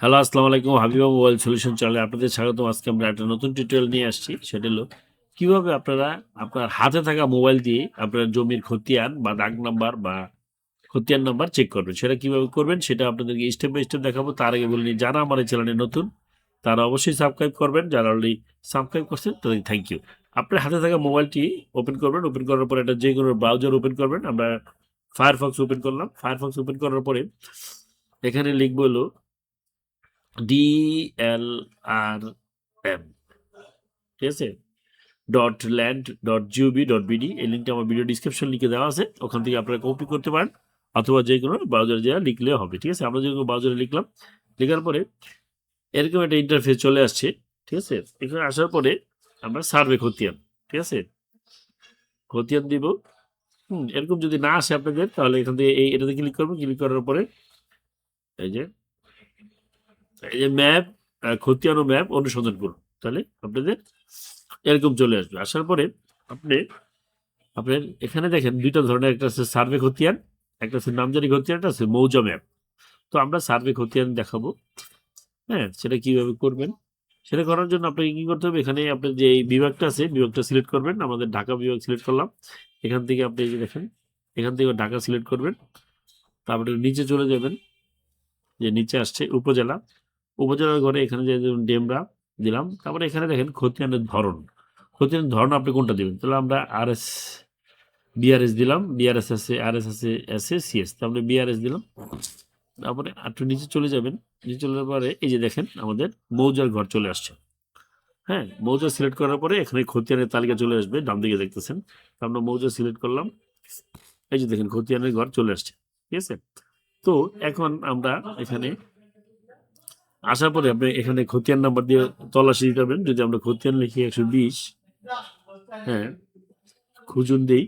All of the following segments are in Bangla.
হ্যালো আসসালামু আলাইকুম। হাবিবা মোবাইল সলিউশন চ্যানেলে আপনাদের স্বাগতম। আজকে আমরা একটা নতুন টিউটোরিয়াল নিয়ে আসছি। সেটা হলো, কীভাবে আপনারা আপনার হাতে থাকা মোবাইল দিয়ে আপনার জমির খতিয়ান বা দাগ নাম্বার বা খতিয়ান নাম্বার চেক করবেন। সেটা কীভাবে করবেন, সেটা আপনাদেরকে স্টেপ বাই স্টেপ দেখাবো। তার আগে বলিনি যারা আমার এই চ্যানেলে নতুন, তারা অবশ্যই সাবস্ক্রাইব করবেন। যারা অলরেডি সাবস্ক্রাইব করছেন, তাদেরকে থ্যাংক ইউ আপনার হাতে থাকা মোবাইলটি ওপেন করবেন। ওপেন করার পরে এটা যে কোনো ব্রাউজার ওপেন করবেন। আমরা ফায়ারফক্স ওপেন করলাম। ফায়ারফক্স ওপেন করার পরে এখানে লিখব হলো ডিএলআর এম ঠিক আছে? Dot land dot GOB dot BD এই লিঙ্কটা আমার ভিডিও ডিসক্রিপশন লিখে দেওয়া আছে। ওখান থেকে আপনারা কপি করতে পারেন, অথবা যে কোনো ব্রাউজারে যা লিখলে হবে, ঠিক আছে? আমরা যে কোনো ব্রাউজারে লিখলাম, লেখার পরে এরকম একটা ইন্টারফেস চলে আসছে, ঠিক আছে? এখানে আসার পরে আমরা সার্ভে খতিয়ান, ঠিক আছে? খতিয়ান দিব। হুম, এরকম যদি না আসে আপনাদের, তাহলে এখান থেকে এই এটাতে ক্লিক করব ক্লিক করার পরে এই যে এই যে ম্যাপ খতিয়ানো ম্যাপ অনুসন্ধান করুন। তাহলে আপনাদের এরকম চলে আসবে। আসার পরে আপনি, আপনার এখানে দেখেন দুইটা ধরনের, একটা আছে সার্ভে খতিয়ান, একটা আছে নামজারি খতিয়ান, একটা আছে মৌজা ম্যাপ। তো আমরা সার্ভে খতিয়ান দেখাবো। হ্যাঁ সেটা কীভাবে করবেন? সেটা করার জন্য আপনাকে কি করতে হবে? এখানে আপনার যে এই বিভাগটা আছে, বিভাগটা সিলেক্ট করবেন। আমাদের ঢাকা বিভাগ সিলেক্ট করলাম। এখান থেকে আপনি এই যে দেখেন, এখান থেকে ঢাকা সিলেক্ট করবেন। তারপরে নিচে চলে যাবেন। যে নিচে আসছে উপজেলা। উপজেলার ঘরে এখানে যে ডেমরা দিলাম, তারপরে এখানে দেখেন খতিয়ানের ধরন। খতিয়ানের ধরন আপনি কোনটা দেবেন? তাহলে আমরা আর এস বিআরএস দিলাম, বিআরএস আছে আর এস আছে, এস এ সিএস তারপরে বিআরএস দিলাম। তারপরে একটু নিচে চলে যাবেন। নিচে চলে যাওয়ার পরে এই যে দেখেন আমাদের মৌজার ঘর চলে আসছে। হ্যাঁ মৌজা সিলেক্ট করার পরে এখানে খতিয়ানের তালিকা চলে আসবে, ডান দিকে দেখতেছেন। আমরা মৌজা সিলেক্ট করলাম। এই যে দেখেন খতিয়ানের ঘর চলে আসছে। ঠিক আছে? তো এখন আমরা এখানে আসার পরে আপনি এখানে খতিয়ান নাম্বার দিয়ে তল্লাশি দিতে পারবেন যদি আমরা খতিয়ান লিখি একশো বিশ হ্যাঁ খুঁজুন দেই।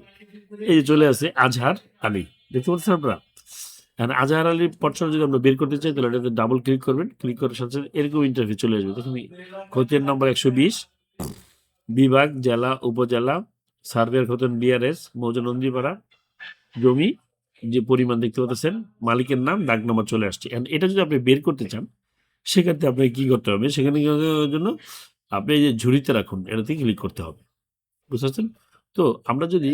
এই যে চলে আসে আজহার আলী। দেখতে পাচ্ছেন আপনারা? এখন আজহার আলীর পটসা যদি আমরা বের করতে চাই, তাহলে এটাতে ডাবল ক্লিক করবেন। ক্লিক করার সাথে সাথে এরকম ইন্টারভিউ চলে আসবে। দেখুন, খতিয়ান নাম্বার একশো বিশ, বিভাগ, জেলা, উপজেলা, সার্ভের খতিয়ান বিআরএস মৌজা, নন্দীপাড়া, জমি, যে পরিমাণ দেখতে পাচ্ছেন, মালিকের নাম দাগ নাম্বার চলে আসছে। এটা যদি আপনি বের করতে চান সেক্ষেত্রে আপনাকে কি করতে হবে? সেখানে কি জন্য আপনি এই যে ঝুড়িতে রাখুন এটাতে ক্লিক করতে হবে। বুঝতে পারছেন? তো আমরা যদি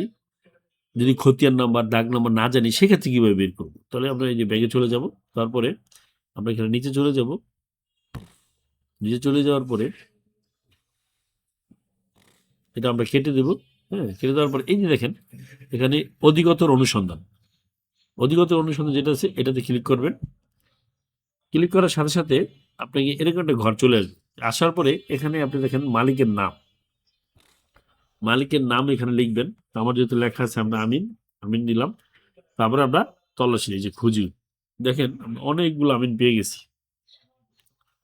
যদি খতিয়ান নাম্বার দাগ নাম্বার না জানি, সেক্ষেত্রে কীভাবে বের করব? তাহলে আমরা এই যে ব্যাগে চলে যাব, তারপরে আমরা এখানে নিচে চলে যাব। নিচে চলে যাওয়ার পরে এটা আমরা কেটে দেব হ্যাঁ কেটে দেওয়ার পরে এই যে দেখেন, এখানে অধিকতর অনুসন্ধান। অধিকতর অনুসন্ধান যেটা আছে, এটাতে ক্লিক করবেন। ক্লিক করার সাথে সাথে আপনাকে এরকম একটা ঘর চলে আসবে। আসার পরে এখানে আপনি দেখেন মালিকের নাম। মালিকের নাম এখানে লিখবেন। আমার যেহেতু লেখা আছে, আমরা আমিন আমিন নিলাম। তারপরে আমরা তল্লাশি, এই যে খুঁজি দেখেন অনেকগুলো আমিন পেয়ে গেছি।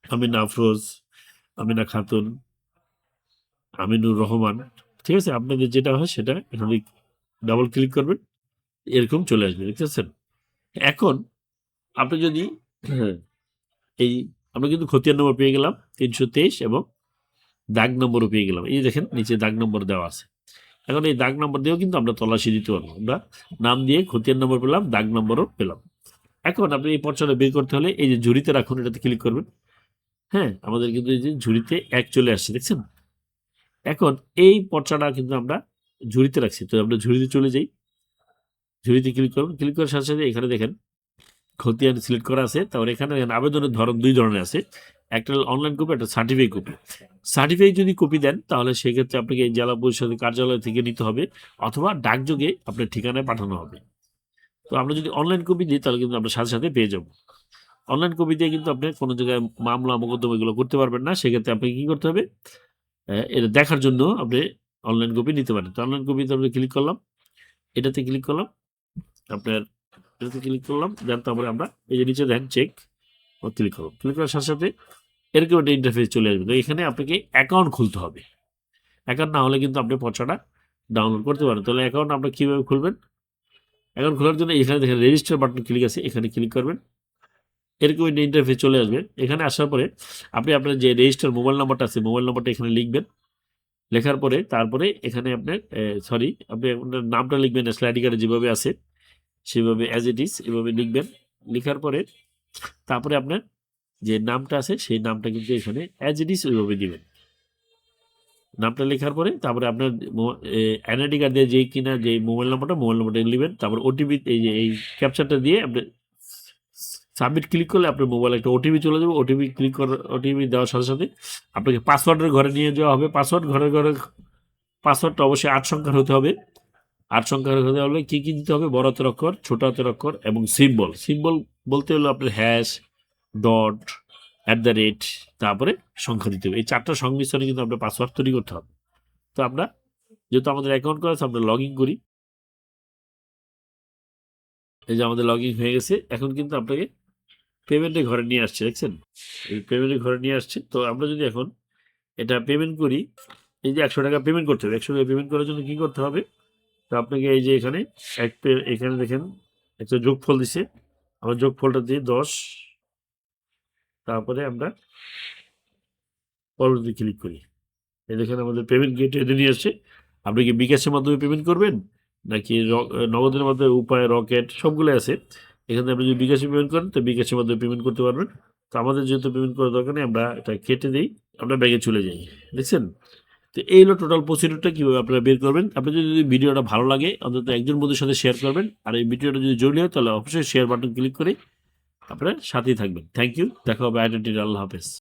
আমিন আফরোজ, আমিনা খাতুন, আমিনুর রহমান। ঠিক আছে? আপনাদের যেটা হয় সেটা এখানে ডাবল ক্লিক করবেন, এরকম চলে আসবে। দেখতে পাচ্ছেন এখন আপনি যদি এই আমরা কিন্তু খতিয়ান নম্বর পেয়ে গেলাম তিনশো তেইশ এবং দাগ নম্বরও পেয়ে গেলাম। এই দেখেন, নিচে দাগ নম্বর দেওয়া আছে। এখন এই দাগ নম্বর দিয়েও কিন্তু আমরা তলাশি দিতে পারব। আমরা নাম দিয়ে খতিয়ান নম্বর পেলাম, দাগ নম্বরও পেলাম। এখন আপনি এই পর্চাটা বের করতে হলে এই যে ঝুড়িতে রাখুন, এটাতে ক্লিক করবেন। হ্যাঁ আমাদের কিন্তু এই যে ঝুড়িতে এক চলে আসছে, দেখছেন? এখন এই পর্চাটা কিন্তু আমরা ঝুড়িতে রাখছি। তো আমরা ঝুড়িতে চলে যাই। ঝুড়িতে ক্লিক করবেন ক্লিক করার সাথে সাথে এখানে দেখেন খতিয়ান সিলেক্ট করা আছে। তারপর এখানে আবেদনের ধরন দুই ধরনের আছে। একটা অনলাইন কপি একটা সার্টিফিকেট কপি সার্টিফিকেট যদি কপি দেন, তাহলে সেক্ষেত্রে আপনাকে জেলা পরিষদের কার্যালয় থেকে নিতে হবে অথবা ডাকযোগে আপনার ঠিকানায় পাঠানো হবে। তো আমরা যদি অনলাইন কপি দিই, তাহলে কিন্তু আমরা সাথে সাথে পেয়ে যাব। অনলাইন কপি দিয়ে কিন্তু আপনি কোনো জায়গায় মামলা, মোকদ্দমা এগুলো করতে পারবেন না। সেক্ষেত্রে আপনাকে কী করতে হবে? এটা দেখার জন্য আপনি অনলাইন কপি নিতে পারেন। তো অনলাইন কপিতে আমরা ক্লিক করলাম। এটাতে ক্লিক করলাম। আপনার এটাতে ক্লিক করলাম দেন তারপরে আমরা এই যে নিচে দেন চেক ক্লিক করব ক্লিক করার সাথে সাথে এরকম একটা ইন্টারফেস চলে আসবে। তো এখানে আপনাকে অ্যাকাউন্ট খুলতে হবে। অ্যাকাউন্ট না হলে কিন্তু আপনি পর্চাটা ডাউনলোড করতে পারেন। তাহলে অ্যাকাউন্ট আপনি কীভাবে খুলবেন? অ্যাকাউন্ট খোলার জন্য এখানে দেখেন রেজিস্টার বাটন ক্লিক আছে, এখানে ক্লিক করবেন। এরকম একটা ইন্টারফেস চলে আসবে। এখানে আসার পরে আপনি আপনার যে রেজিস্টার মোবাইল নাম্বারটা আছে মোবাইল নাম্বারটা এখানে লিখবেন। লেখার পরে তারপরে এখানে আপনার সরি আপনি আপনার নামটা লিখবেন আইডি কার্ডে যেভাবে আছে। সেভাবে অ্যাজ ইট ইজ এভাবে লিখবেন। লেখার পরে তারপরে আপনার যে নামটা আছে, সেই নামটা কিন্তু এখানে অ্যাজ ইট ইস ওইভাবে দিবেন। নামটা লেখার পরে তারপরে আপনার এনআইডি কার্ড দিয়ে যেই কিনা যে মোবাইল নাম্বারটা মোবাইল নাম্বারটা নেবেন। তারপর ওটিপি এই যে, এই ক্যাপচারটা দিয়ে আপনি সাবমিট ক্লিক করলে আপনার মোবাইলে একটা ওটিপি চলে যাবে। ওটিপি ক্লিক করার ওটিপি দেওয়ার সাথে সাথে আপনাকে পাসওয়ার্ডের ঘরে নিয়ে যাওয়া হবে। পাসওয়ার্ড ঘরে ঘরে পাসওয়ার্ডটা অবশ্যই আট সংখ্যার হতে হবে। আট সংখ্যার হতে হলে কী কী দিতে হবে? বড় হাতের অক্ষর, ছোট হাতের অক্ষর এবং সিম্বল সিম্বল বলতে হলো আপনার hash dot at the rate তারপরে সংখ্যা দিতে হবে। এই চারটা সংমিশ্রণে কিন্তু আপনার পাসওয়ার্ড তৈরি করতে হবে। তো আমরা যেহেতু আমাদের অ্যাকাউন্ট করা আছে, আমরা লগ ইন করি। এই যে আমাদের লগ ইন হয়ে গেছে, এখন কিন্তু আপনাকে পেমেন্টের ঘরে নিয়ে আসছে, দেখছেন? এই পেমেন্টের ঘরে নিয়ে আসছে। তো আমরা যদি এখন এটা পেমেন্ট করি, এই যে একশো টাকা পেমেন্ট করতে হবে। একশো টাকা পেমেন্ট করার জন্য কী করতে হবে? তো আপনাকে এই যে এখানে এক এখানে দেখেন একটা যোগফল দিছে। আমরা যোগফলটা দিই দশ। তারপরে আমরা পরবর্তী ক্লিক করি। এই দেখেন আমাদের পেমেন্ট গেট এনে নিয়ে আসছে। আপনি কি বিকাশের মাধ্যমে পেমেন্ট করবেন? নাকি নগদের মাধ্যমে উপায়, রকেট সবগুলো আছে। এখানে আপনি যদি বিকাশে পেমেন্ট করেন, তো বিকাশের মাধ্যমে পেমেন্ট করতে পারবেন। তো আমাদের যেহেতু পেমেন্ট করার দরকার নেই, আমরা এটা কেটে দিই। আমরা ব্যাগে চলে যাই। দেখছেন? তো এই হলো টোটাল প্রসিডিউরটা কীভাবে আপনারা বের করবেন। আপনি যদি ভিডিওটা ভালো লাগে, অন্তত একজন বন্ধুর সাথে শেয়ার করবেন। আর এই ভিডিওটা যদি জরুরি হয়, তাহলে অবশ্যই শেয়ার বাটন ক্লিক করে আপনারা সাথেই থাকবেন। থ্যাংক ইউ দেখা হবে আইডেন্টি আল্লাহ হাফেজ।